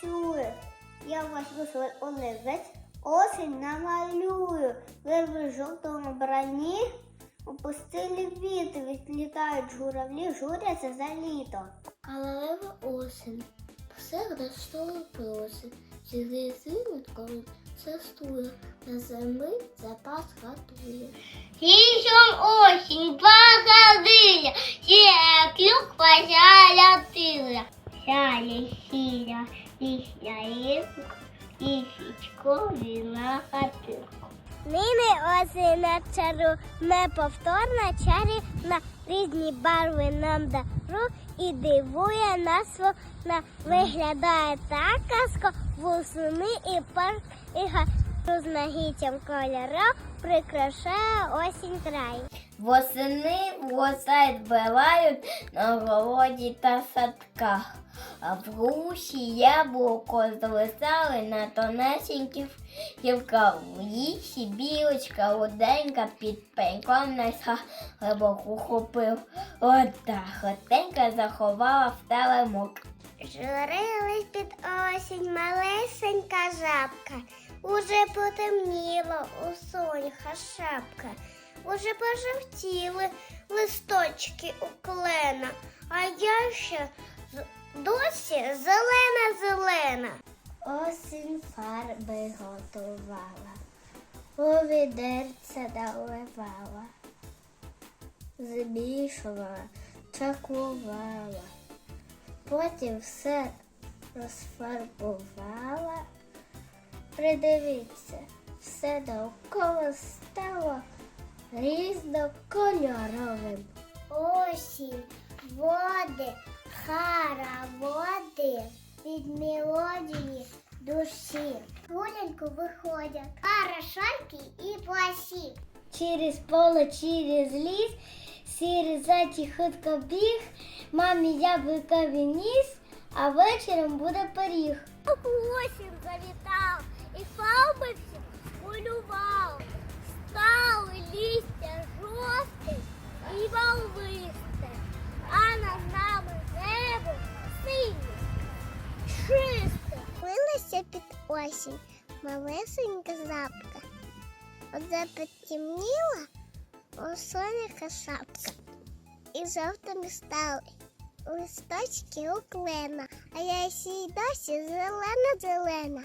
працює. Я ваш свій олівець, осінь намалюю. Вирви в жовтому брані, опустили віти, відлітають журавлі, журяться за літо. Королева осень, все рештову просить, цілий зиму, коли на зими запас готує. Лісом осінь походила, сіра клюква залятила. Сяли сіра, лісня рибка, лісічкові на хатинку. Нині осінь на чару неповторна чарівна, різні барви нам дару і дивує нас вона. Виглядає так казко, вусуни і парк і га. Розмагіттям кольору прикрашає осінь край. Восени врожай збирають на городі та садках, а в груші яблуко звисали на тонесеньких гілках. В лісі білочка руденька під пеньком найсха глибоко хопив. Ота хотенька заховала в телемок. Журилась під осінь малесенька жабка. Уже потемніло у соняха шапка. Уже пожовтіли листочки у клена, а я ще досі зелена-зелена. Осінь фарби готувала, у відерце наливала, змішувала, чакувала. Потім все розфарбувала. Придивіться, все довкола стало різнокольоровим. Осінь, води, хара води від мелодії душі. Гулянку виходять хорошарки і плащі. Через поле, через ліс, сірий зайчик хутко біг, мамі яблука ніс, а вечором буде пиріг. Осінь завітав і фарби всі полював. Стали листя жовте і волвисте, а над нами небо синє, чисте. Вилася під осінь малесенька запка. Оце потемніла у соняка шапка. І жовтими стали листочки у клена, а я ще й досі зелена-зелена.